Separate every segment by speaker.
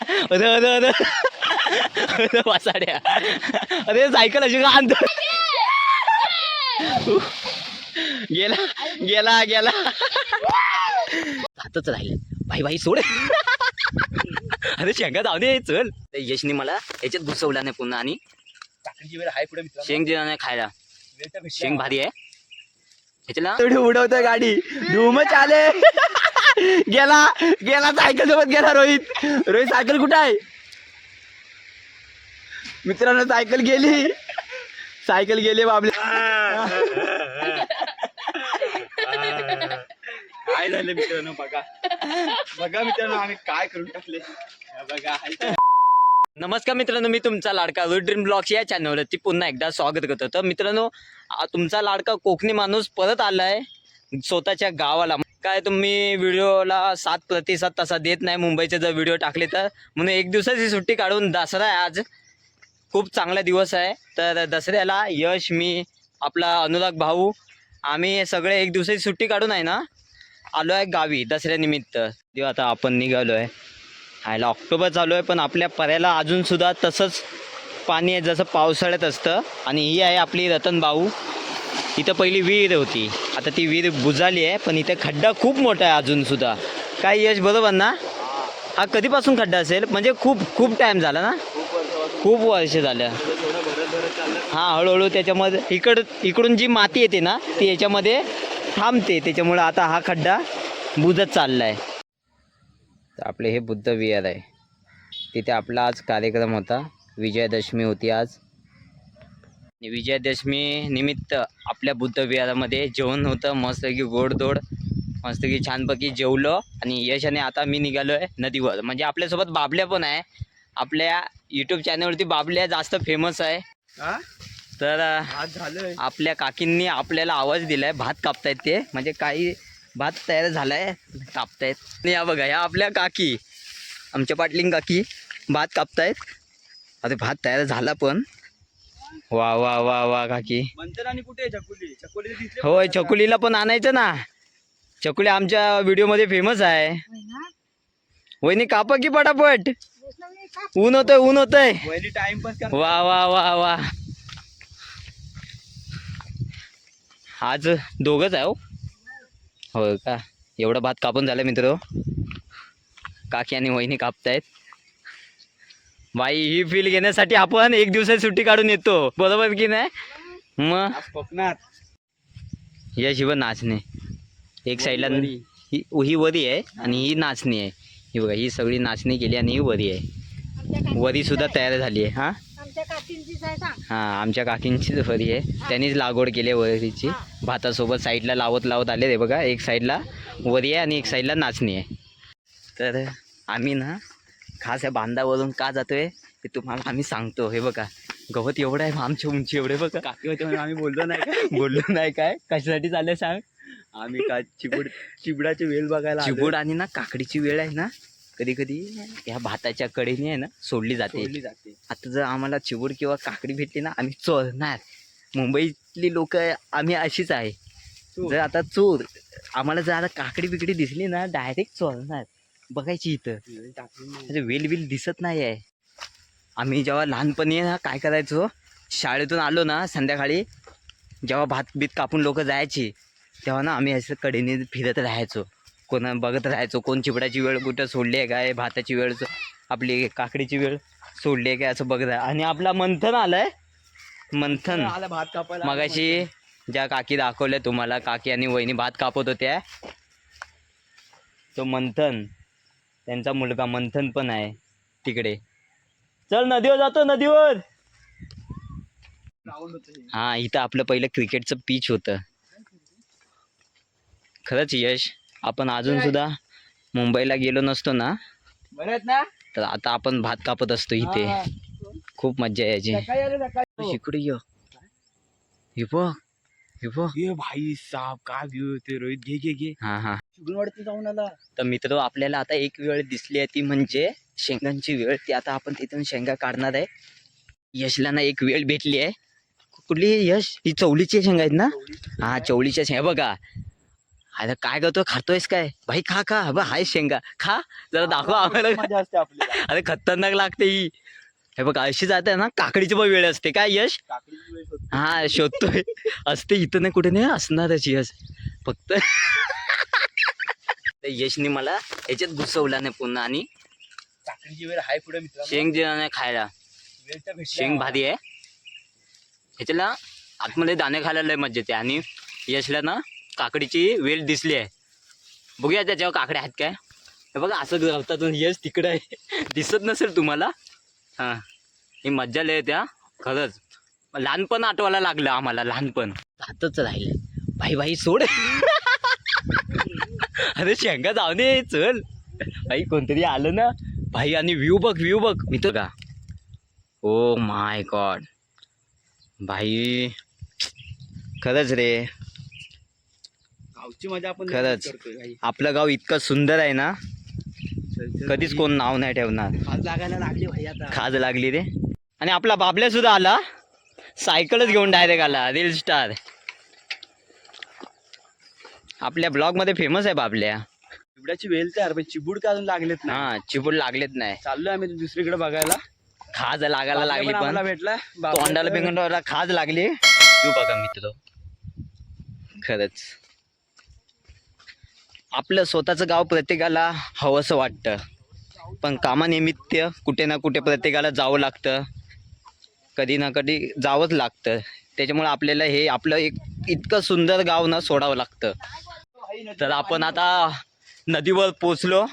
Speaker 1: अरे अरे अरे. अरे वासाड्या. अरे सायकल अशी का आणतो? गेला गेला गेला. हातच राहिले. भाई भाई सोड. अरे शेंगा जाऊ दे चल. यशनी मला याच्यात घुसवला नाही पुन्हा आणि. शेंग दिला नाही खायला. शेंग भारी आहे. ह्याच्याला
Speaker 2: तेवढी उडवतोय गाडी. धूम चाले गेला गेला सायकल सोबत गेला रोहित. रोहित सायकल कुठं आहे? मित्रांनो सायकल गेली. सायकल गेली बाबल्या. काय झालं मित्रांनो बघा. बघा मित्रांनो आम्ही काय करून टाकले. बघा. हाय?
Speaker 1: नमस्कार मित्रांनो मी तुमचा लाडका रोड ड्रीम ब्लॉग्स या चॅनलवरती पुन्हा एकदा स्वागत करतो. तर मित्रांनो आ- तुमचा लाडका कोकणी माणूस परत आलाय स्वतःच्या गावाला. काय तुम्ही व्हिडिओला सात प्रतिसाद तसा देत नाही मुंबईचे जर व्हिडिओ टाकले तर. म्हणून एक दिवसाची सुट्टी काढून दसरा आहे आज. खूप चांगला दिवस आहे. तर दसऱ्याला यश मी आपला अनुराग भाऊ आम्ही सगळे एक दिवसाची सुट्टी काढून आहे ना आलो आहे गावी दसऱ्यानिमित्त. तेव्हा आता आपण निघालो आहे हायला ऑक्टोबर चालू आहे पण आपल्या पर्याला अजूनसुद्धा तसंच पाणी आहे जसं पावसाळ्यात असतं. आणि ही आहे आपली रतन भाऊ. इथं पहिली विहीर होती. आता ती विहीर बुजाली आहे पण इथं खड्डा खूप मोठा आहे अजूनसुद्धा काय यश बरोबर ना? हा कधीपासून खड्डा असेल? म्हणजे खूप खूप टाईम झाला ना? खूप वर्ष झालं. हां हळूहळू त्याच्यामध्ये इकड इकडून जी माती येते ना ती याच्यामध्ये थांबते. त्याच्यामुळं आता हा खड्डा बुजत चालला आहे तर आपले हे बुद्ध विहार आहे. तिथे आपला आज कार्यक्रम होता. विजयादशमी होती आज. विजयादशमी निमित्त आपल्या बुद्ध विहारामध्ये जेवण होतं. मस्तपैकी गोडधोड मस्तपैकी छानपैकी जेवलो आणि यशाने आता मी निघालो आहे नदीवर. म्हणजे आपल्यासोबत बाबल्या पण आहे. आपल्या यूट्यूब चॅनलवरती बाबल्या जास्त फेमस आहे? तर आपल्या काकींनी आपल्याला आवाज दिलाय. भात कापतायत ते. म्हणजे काही भात तयार झालाय. कापतायत. आणि या बघा ह्या आपल्या काकी. आमच्या पाटलिंग काकी भात कापतायत. अरे भात तयार झाला पण. वा वा वा वा काकी.
Speaker 2: कुठे चकुली? चकुली दिसले
Speaker 1: होय चकुलीला पण आणायचं ना. चकुली आमच्या व्हिडिओमध्ये फेमस आहे. वहिनी कापा की पटापट? ऊन होतंय ऊन होतंय. वा वा वा वा. आज दोघंच आहे हो. होय का? एवढा भात कापून झाला मित्र. काकी आणि वहिनी कापतायत. बाई ही फील घेण्यासाठी आपण एक दिवसाची सुट्टी काढून येतो. बरोबर की नाही? मग?
Speaker 2: कोकणात.
Speaker 1: या शिव नाचणे. एक साईडला. ही ही वरी आहे आणि ही नाचणी आहे. ही बघा ही सगळी नाचणी केली आणि ही वरी आहे. वरी सुद्धा तयार झाली आहे. हां?
Speaker 3: आमच्या काकींचीच आहे सांग.
Speaker 1: हां आमच्या काकींचीच वरी आहे. त्यांनीच लागवड केली आहे वरीची. भातासोबत साईडला लावत लावत आले रे बघा एक साईडला वरी आहे आणि एक साईडला नाचणी आहे. तर आम्ही ना खास या बांधावरून का जातोय ते तुम्हाला आम्ही सांगतो. हे बघा गवत एवढं आहे आमची उंची एवढे बघा.
Speaker 2: काकी होते म्हणून आम्ही बोललो नाही
Speaker 1: बोललो नाही काय? कशासाठी चाललंय सांग?
Speaker 2: आम्ही का चिबूड चिबडाची वेल बघायला.
Speaker 1: चिबूड आणि ना काकडीची वेळ आहे ना कधी कधी ह्या भाताच्या कडेने आहे ना सोडली जाते.
Speaker 2: सोडली जाते.
Speaker 1: आता जर आम्हाला चिबूड किंवा काकडी भेटली ना आम्ही चोरणार. मुंबईतली लोक आम्ही अशीच आहे. जर आता चोर आम्हाला जर आता काकडी बिकडी दिसली ना डायरेक्ट चोरणार. बघायची इथं.
Speaker 2: वेल
Speaker 1: वेल दिसत नाही आहे. आम्ही जेव्हा लहानपणी ना काय करायचो? शाळेतून आलो ना संध्याकाळी जेव्हा भात बीत कापून लोक जायची तेव्हा ना आम्ही असं कडेने फिरत राहायचो. कोणा बघत राहायचो कोण चिपडाची वेळ कुठं सोडली आहे काय भाताची वेळ आपली काकडीची वेळ सोडली आहे काय असं बघत आहे आणि आपला मंथन आलाय. मंथन.
Speaker 2: आला भात कापायला.
Speaker 1: मगाशी ज्या काकी दाखवल्या तुम्हाला काकी आणि वहिनी भात कापत होत्या. तो मंथन. त्यांचा मुलगा मंथन पण आहे तिकडे. चल नदीवर जातो नदीवर.
Speaker 2: हे.
Speaker 1: इथं आपलं पहिलं क्रिकेटचं पिच होतं. खरंच यश आपण अजून सुद्धा मुंबईला गेलो नसतो ना? तर आता आपण भात कापत असतो इथे. खूप मज्जा यायची. इकडे ये. बघ. हे. बघ
Speaker 2: भाई साहब काय व्ह्यू होते रोहित? घे घे घे.
Speaker 1: हा हा.
Speaker 2: जाऊन आला.
Speaker 1: तर मित्र आपल्याला आता एक वेळ दिसली आहे ती म्हणजे शेंगांची वेळ. ती आता आपण तिथून शेंगा काढणार आहे. यशला ना एक वेळ भेटली आहे. कुठली यश? ही चवलीची शेंगा आहेत ना? हा चवळीच्या शेंगा. बघा. अरे काय करतो खातोयस काय? भाई खा खा. बा हाय शेंगा. खा. जरा दाखव आम्हाला. अरे खतरनाक लागते ही. हे बघ अशी जाते ना काकडीची पण वेळ असते. काय यश. हा शोधतोय. असते इथं नाही कुठे नाही असणारच यश. फक्त यशने मला याच्यात घुसवला नाही पुन्हा आणि
Speaker 2: काकडीची वेळ आहे पुढे
Speaker 1: शेंग दिला नाही खायला. शेंग भारी आहे. ह्याच्याला आतमध्ये दाणे खायला लय मजा येते आणि यशला ना काकडीची वेल दिसली आहे. बघूया त्याच्यावर काकड्या आहेत काय. हे बघा असं गवतातून यश तिकडं आहे. दिसत नसेल तुम्हाला? हां. ही मज्जा लय त्या खरंच. लहानपण आठवायला लागलं आम्हाला लहानपण. हातच राहिले भाई भाई सोड. अरे शेंगा जाऊ दे चल. भाई कोणतरी आलं ना. भाई आणि व्ह्यू बघ व्ह्यू बघ. मी तर का ओ माय गॉड. भाई खरंच रे.
Speaker 2: गावची मजा आपण
Speaker 1: खरंच. आपलं गाव इतकं सुंदर आहे ना. कधीच कोण नाव नाही ठेवणार.
Speaker 2: खाज लागायला लागली भाई आता.
Speaker 1: खाज लागली रे. आणि आपला बाबल्या सुद्धा आला. सायकलच घेऊन डायरेक्ट आला रील स्टार आपल्या ब्लॉगमध्ये फेमस आहे बाबल्या
Speaker 2: चिबड्याची वेल तयार पण चिबूड का अजून लागलेत ना
Speaker 1: हा चिपूड लागलेत नाही.
Speaker 2: चाललोय आम्ही दुसरीकडे बघायला.
Speaker 1: खाज लागायला लागली पण
Speaker 2: भेटला.
Speaker 1: तोंडाला बिंगंडाला खाज लागली. तू बघा मित्र. खरंच. आपलं स्वतःचं गाव प्रत्येकाला हवंसं वाटतं. पण कामानिमित्त कुठे ना कुठे प्रत्येकाला जावं लागतं. कधी ना कधी जावंच लागतं. त्याच्यामुळे आपल्याला हे आपलं एक इतकं सुंदर गाव ना सोडावं लागतं. तर आपण आता नदीवर पोचलो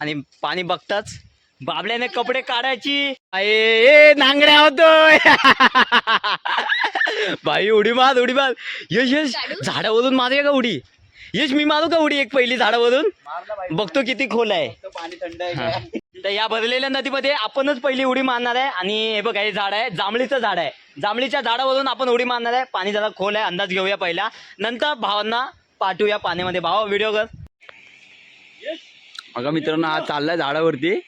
Speaker 1: आणि पाणी बघताच बाबल्याने कपडे काढायची. ए नांगड्या होतोय. भाई उडी मार उडी मार. यश यश झाडावरून मारूया का उडी? यश मी मारू का उडी एक पहिली झाडावरून?
Speaker 2: बाई
Speaker 1: बघतो किती खोल आहे.
Speaker 2: पाणी थंड आहे?
Speaker 1: तर या भरलेल्या नदीमध्ये आपणच पहिली उडी मारणार आहे. आणि हे बघा हे झाड आहे. जांभळीचं झाड आहे. जांभळीच्या झाडावरून आपण उडी मारणार आहे. पाणी जरा खोल आहे. अंदाज घेऊया पहिला. नंतर भावांना पाठवूया पाण्यामध्ये. भावा व्हिडिओ कर.
Speaker 2: अगं मित्रांनो आज चाललाय झाडावरती.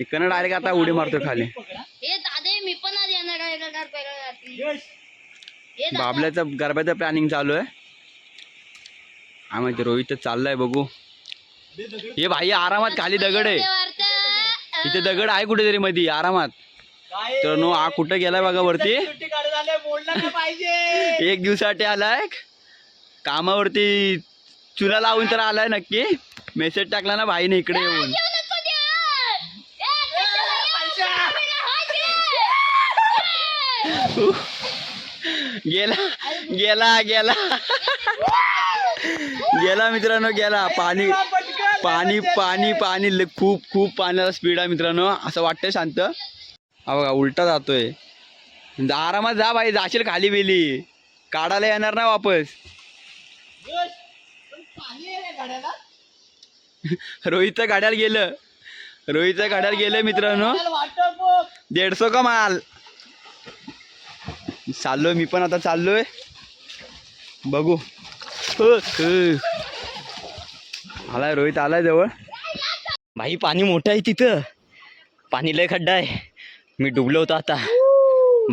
Speaker 2: इकडनं डायरेक्ट आता उडी मारतो खाली.
Speaker 3: हे दादा मी पण आज येणार आहे हे दादा.
Speaker 2: बाबल्याचं गरब्याचं प्लॅनिंग चालू आहे. आम्ही रोहित चाललाय बघू. हे भाई आरामात खाली दगड आहे. इथे दगड आहे कुठेतरी मध्ये आरामात. तर नो हा कुठं गेलाय बघा वरती? एक दिवसासाठी आलाय. कामावरती चुना लावून तर आलाय नक्की. मेसेज टाकला ना भाईने इकडे येऊन.
Speaker 3: घे.
Speaker 2: गेला गेला गेला. गेला मित्रांनो गेला. पाणी पाणी पाणी पाणी लय- खूप खूप पाण्याचा स्पीड आहे मित्रांनो. असं वाटतंय शांत. हा बघा उलटा जातोय. आरामात जा भाई जाशील खाली बेली. काढायला येणार ना वापस. रोहितच्या गाड्याला गेलं. रोहितच्या गाड्याला गेलं मित्रांनो. दीडशो का माल? चाललोय मी पण आता चाललोय. बघू. आलाय रोहित आलाय जवळ.
Speaker 1: भाई पाणी मोठं आहे तिथं. पाणी लय खड्डा आहे. मी डुबलो होतो आता.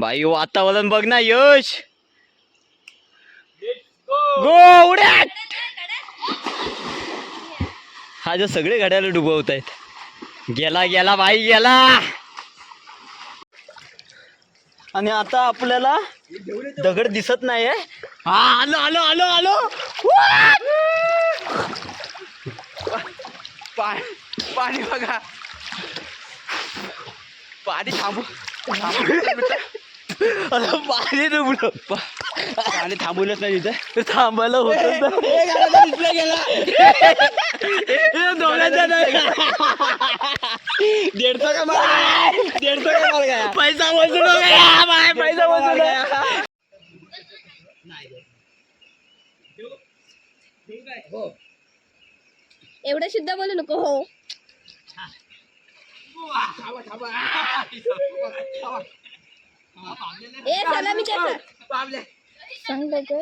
Speaker 1: भाई वातावरण बघ ना यश. गो उड्या. हा जो सगळे घड्याला डुबवत आहेत गेला गेला भाई गेला. आणि आता आपल्याला दगड दिसत नाही हा आलो आलो आलो आलो.
Speaker 2: पा- पाणी बघा. पाणी थांबू.
Speaker 1: पाणी डुबलो
Speaker 2: पाणी थांबवलंच नाही तिथे.
Speaker 1: थांबायला होत दोघांचा
Speaker 2: दीडशो का माल दीडशो का माल गया.
Speaker 1: पैसा वसूल हो गया. भाई पैसा वसूल हो गया.
Speaker 3: एवढं शुद्ध बोलू नको हो. ए चला मी त्याचं सांग लवकर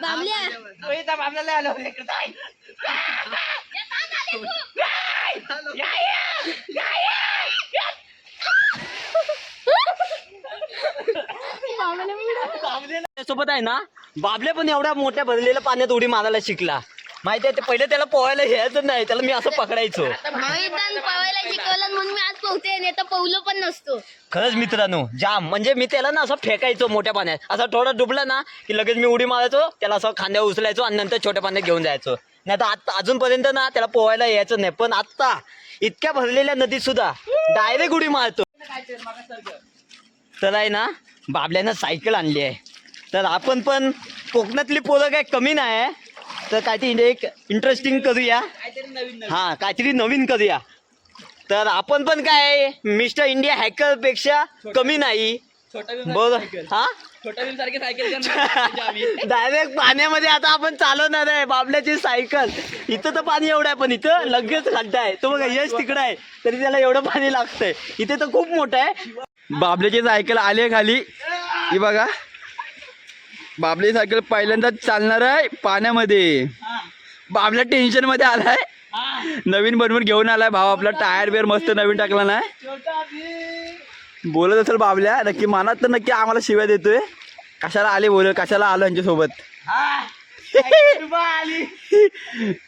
Speaker 3: बाबल्या.
Speaker 1: माझ्यासोबत आहे ना? बाबल्या पण एवढ्या मोठ्या भरलेल्या पाण्यात उडी मारायला शिकला. माहिती आहे ते पहिले त्याला पोहायला यायचं नाही त्याला मी असं पकडायचो.
Speaker 3: पवायला शिकवलं म्हणून मी आज पोहते नाही तर पोहलो पण नसतो.
Speaker 1: खरंच मित्रांनो जाम. म्हणजे मी त्याला ना असं फेकायचो मोठ्या पाण्यात. असं थोडं डुबला ना की लगेच मी उडी मारायचो त्याला असं खांद्यावर उचलायचो आणि नंतर छोट्या पाण्यात घेऊन जायचो. नाही तर आता अजूनपर्यंत ना त्याला पोहायला यायचं नाही. पण आत्ता इतक्या भरलेल्या नदीत सुद्धा डायरेक्ट उडी मारतो. तर आहे ना बाबल्यानं सायकल आणली आहे. तर आपण पण कोकणातली पोरं काय कमी नाही. आहे तर काहीतरी एक इंटरेस्टिंग करूया. हां काहीतरी नवीन करूया. तर आपण पण काय मिस्टर इंडिया हॅकरपेक्षा कमी नाही. बघ हा? डायरेक्ट पाण्यामध्ये आता आपण चालवणार आहे बाबल्याची सायकल इथं तर पाणी एवढं आहे पण इथं लगेच खड्डा आहे. तो बघा यश तिकडं आहे तरी त्याला एवढं पाणी लागतंय. इथे तर खूप मोठं आहे.
Speaker 2: बाबल्याची सायकल आली खाली. ही बघा. बाबली सायकल पहिल्यांदाच चालणार आहे पाण्यामध्ये. बाबल्या टेन्शनमध्ये आलाय. नवीन बनवून घेऊन आलाय भाव आपला टायर बिअर मस्त नवीन टाकला नाही बोलत असेल बाबल्या नक्की मनात तर नक्की आम्हाला शिव्या देतोय. कशाला आले बोल कशाला आलो यांच्यासोबत?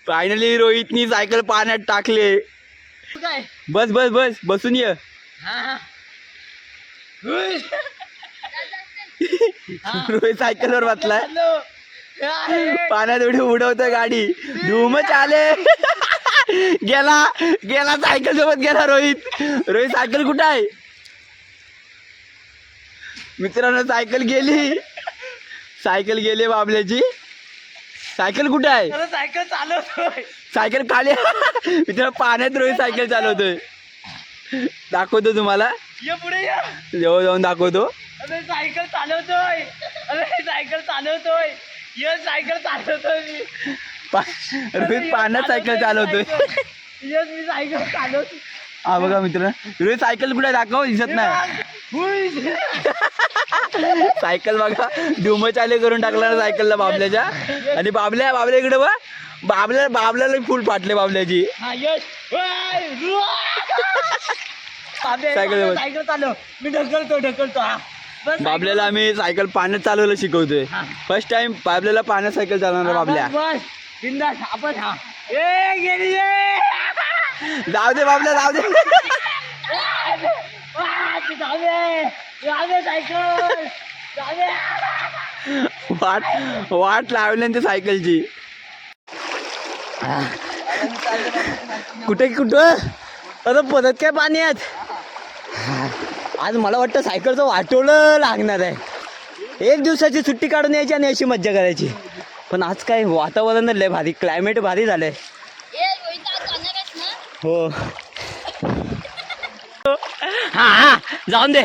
Speaker 2: फायनली रोहितनी सायकल पाण्यात टाकले. बस बस बस बसून ये. रोहित सायकलवर बसलाय पाण्यात एवढी उडवतोय गाडी. धूमच आले. गेला गेला सायकल सोबत गेला रोहित. रोहित सायकल कुठं आहे? मित्रांनो सायकल गेली. सायकल गेली बाबल्याची. सायकल कुठं आहे?
Speaker 1: सायकल चालवतोय.
Speaker 2: सायकल खाली. मित्र पाण्यात रोहित सायकल चालवतोय. दाखवतो तुम्हाला.
Speaker 1: पुढे
Speaker 2: जाऊन दाखवतो.
Speaker 1: अरे सायकल चालवतोय. अरे सायकल चालवतोय. ये सायकल चालवतोय मी.
Speaker 2: पा- रोहित पाण्यात सायकल चालवतोय.
Speaker 1: ये मी सायकल चालवतोय.
Speaker 2: हा बघा मित्र रोहित सायकल कुठे दाखव दिसत नाही.
Speaker 1: हुई.
Speaker 2: सायकल बघा डुम चाले करून टाकला ना सायकलला बाबल्याच्या. आणि बाबल्या बाबल्या इकडे बा बाबल्या बाबल्याला फुल फाटले बाबल्याची.
Speaker 1: हा यश हुई. रुआ. बाबे,
Speaker 2: सायकल
Speaker 1: बाबे,
Speaker 2: वर.
Speaker 1: सायकल चालव. मी ढकलतो ढकलतो हा.
Speaker 2: बाबल्याला आम्ही सायकल पाण्यात चालवायला शिकवतोय. फर्स्ट टाइम बाबल्याला पाण्यात सायकल चालवणार बाबल्या.
Speaker 1: बस, बस. बिंदास आपण हा. ए गेली ए.
Speaker 2: जाऊ दे बाबल्या जाऊ दे.
Speaker 1: आ, ती सायकल.
Speaker 2: वाट वाट लावली त्या सायकलची.
Speaker 1: कुठे कुठं? अरे परत काय पाणी आहेत? आज मला वाटतं सायकलचं वाटोळं लागणार आहे. एक दिवसाची सुट्टी काढून यायची आणि अशी मज्जा करायची. पण आज काय वातावरण लय भारी क्लायमेट भारी झालंय. हो. हा हा जाऊन दे.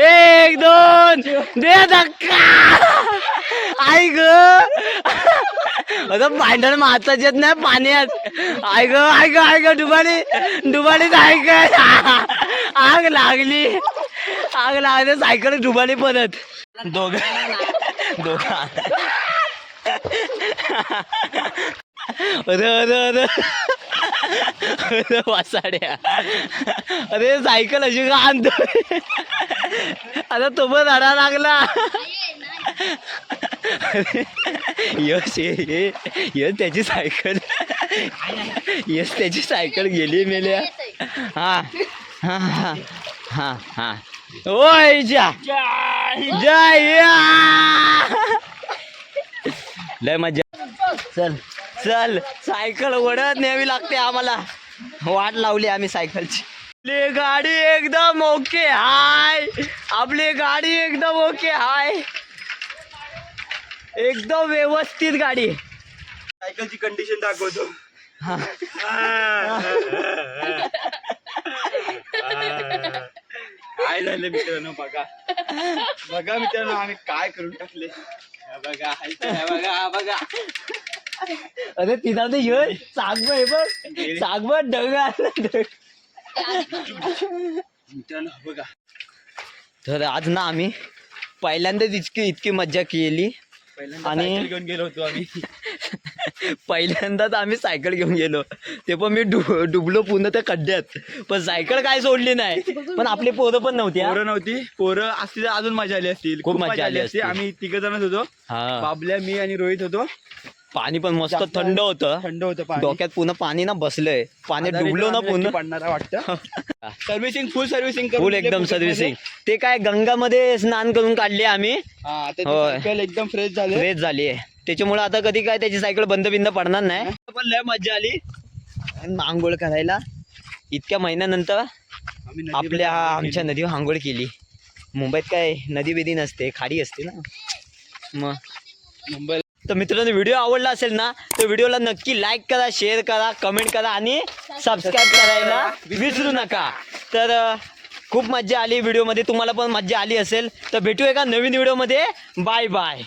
Speaker 1: एक दोन दे धक्का. आई ग. अगं भांडण मारता येत नाही पाण्यात. आय ग आय ग आय ग डुबाडी डुबाडी सायकल आग लागली. आग लागली सायकल डुबाडी परत. दोघ दोघ अरे अरे अरे. अरे वासाड्या. अरे सायकल अशी का आणतोय आता तो पण रडा लागला. यश ये ये. यश त्याची सायकल. यश त्याची सायकल गेली मेल्या. हा हा हा हा हा. ओय जा. जय. लय मजा. चल चल. सायकल ओढत न्यावी लागते आम्हाला. वाट लावली आम्ही सायकलची. आपली गाडी एकदम ओके हाय. आपली गाडी एकदम ओके हाय. एकदम व्यवस्थित गाडी.
Speaker 2: सायकलची कंडिशन दाखवतो
Speaker 1: हा.
Speaker 2: काय झालं मित्रांनो बघा. बघा मित्रांनो आम्ही काय करून टाकले. बघा बघा बघा.
Speaker 1: अरे तिला ते ये सागब आहे बघ. आलं.
Speaker 2: मित्रांनो हा बघा.
Speaker 1: तर आज ना आम्ही पहिल्यांदाच इतकी इतकी मज्जा केली. आणि-
Speaker 2: आणि घेऊन गेलो होतो आम्ही.
Speaker 1: पहिल्यांदाच आम्ही सायकल घेऊन गेलो. ते पण मी डु डुबलो पूर्ण त्या खड्ड्यात. पण सायकल काय सोडली नाही. पण आपली पोरं पण नव्हती हा.
Speaker 2: पोरं नव्हती. पोरं असती तर अजून मजा आली असतील.
Speaker 1: खूप मजा आली असती.
Speaker 2: आम्ही तिघ जणच होतो.
Speaker 1: हा.
Speaker 2: बाबल्या मी आणि रोहित होतो.
Speaker 1: पाणी पण मस्त
Speaker 2: जास्त
Speaker 1: थंड होतं.
Speaker 2: थंड होतं पाणी.
Speaker 1: डोक्यात पूर्ण पाणी ना बसलंय.
Speaker 2: आजारी
Speaker 1: डुबलो ना
Speaker 2: आम्ही
Speaker 1: पूर्ण.
Speaker 2: नक्की पडणार आहे वाटतं. सर्व्हिसिंग फुल सर्व्हिसिंग
Speaker 1: फुल एकदम सर्व्हिसिंग. ते काय गंगामध्ये स्नान करून काढले आम्ही. होय.
Speaker 2: एकदम फ्रेश झाले.
Speaker 1: फ्रेश झाली आहे त्याच्यामुळे आता कधी काय त्याची सायकल बंद बिंद पडणार नाही.
Speaker 2: पण लय मजा आली.
Speaker 1: आंघोळ करायला. इतक्या महिन्यानंतर आपल्या आमच्या नदीवर आंघोळ केली. मुंबईत काय नदी बिदी नसते खाडी असते ना. मग.
Speaker 2: मुंबई
Speaker 1: तर मित्रांनो व्हिडिओ आवडला असेल ना तर व्हिडिओला नक्की लाईक करा शेअर करा कमेंट करा आणि सबस्क्राईब करायला विसरू नका. तर खूप मजा आली व्हिडिओमध्ये. तुम्हाला पण मजा आली असेल. तर भेटू एका नवीन व्हिडिओमध्ये. Bye bye